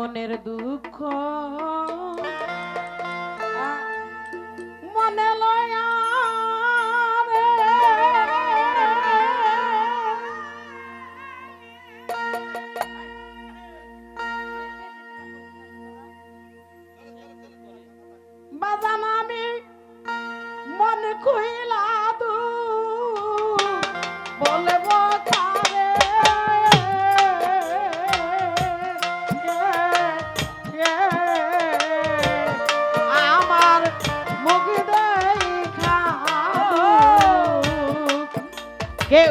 মনের দুঃখ। মনে লয়া বাজান আমি মন খুইলা que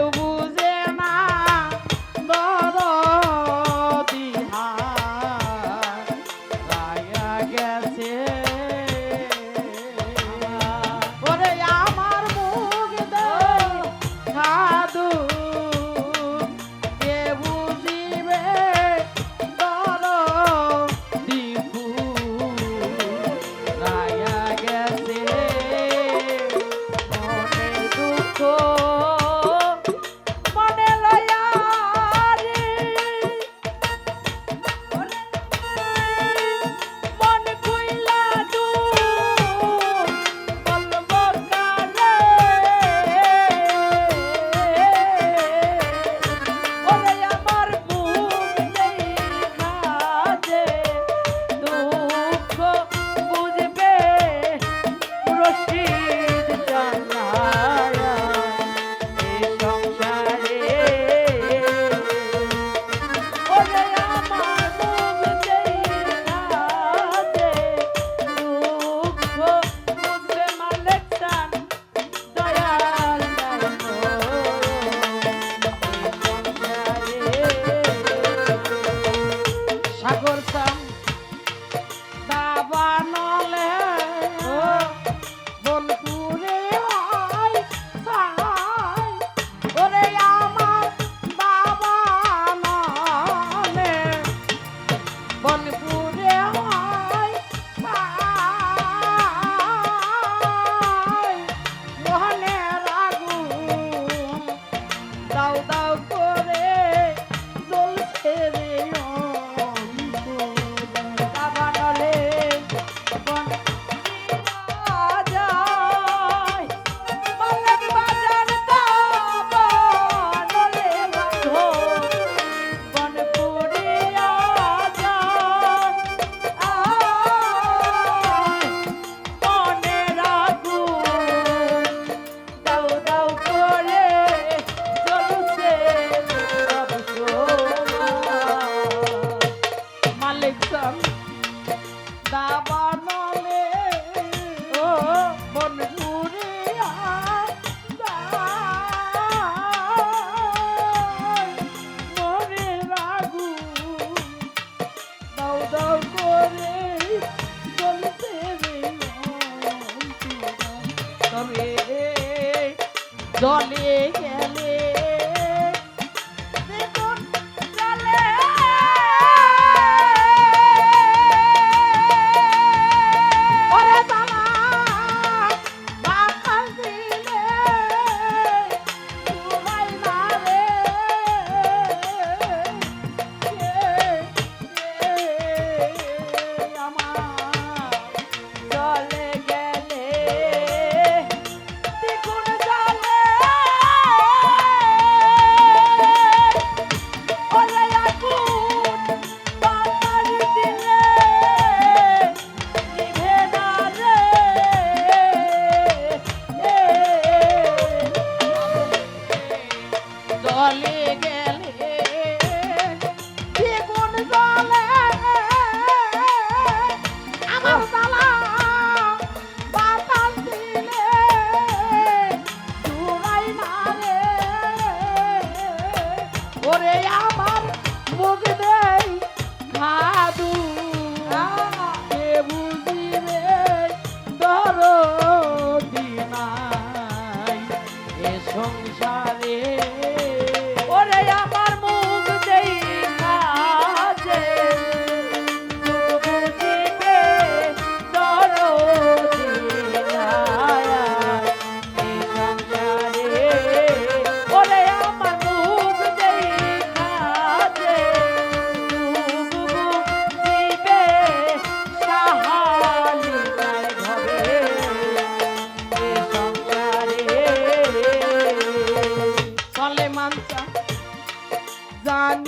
Bolinha. চলে গেলে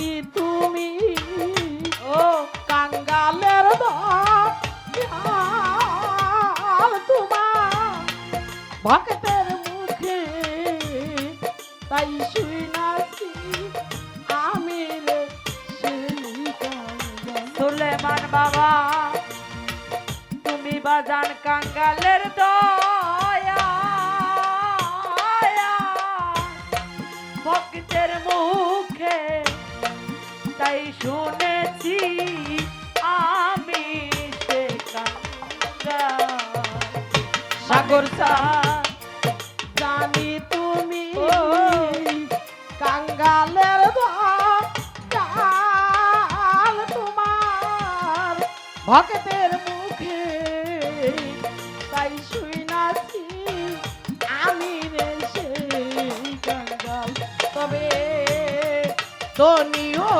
যদি তুমি। ও কাঙ্গালের তোমার। ভক্তের মুখে তাই শুনাছি আমি সুলেমান বাবা, তুমি বাজান কাঙ্গালের দল সাগর জানি তুমি কাঙ্গালের ভালো তোমার ভক্তের মুখে। তাই শুই নাছি আমি রে সেই কাঙ্গাল। তবে তনিও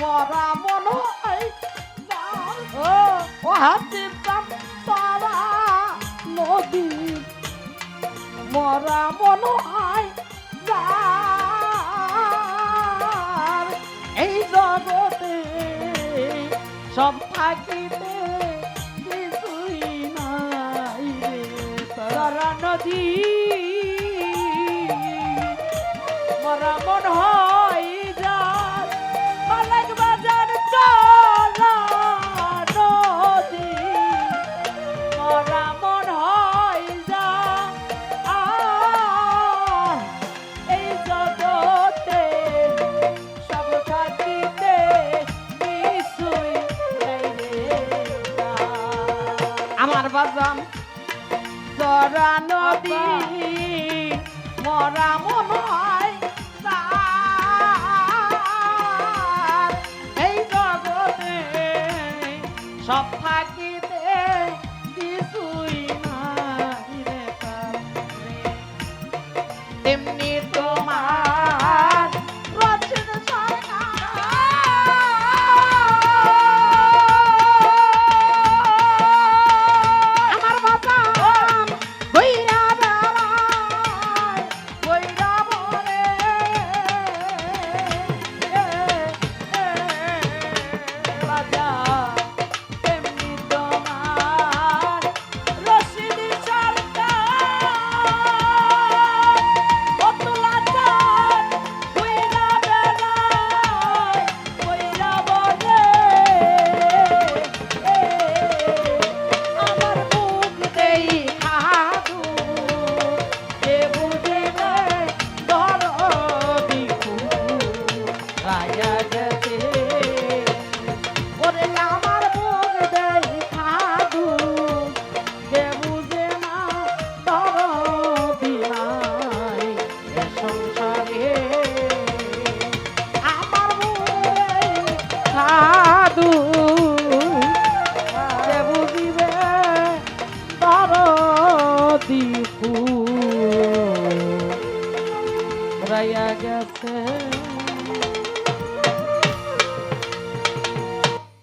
মরা মন ও হাতি তারা নদী। মরা মন এই জগতে সব থাকিতে কিছুই নাই রে। তারা নদী। মরা মন হয়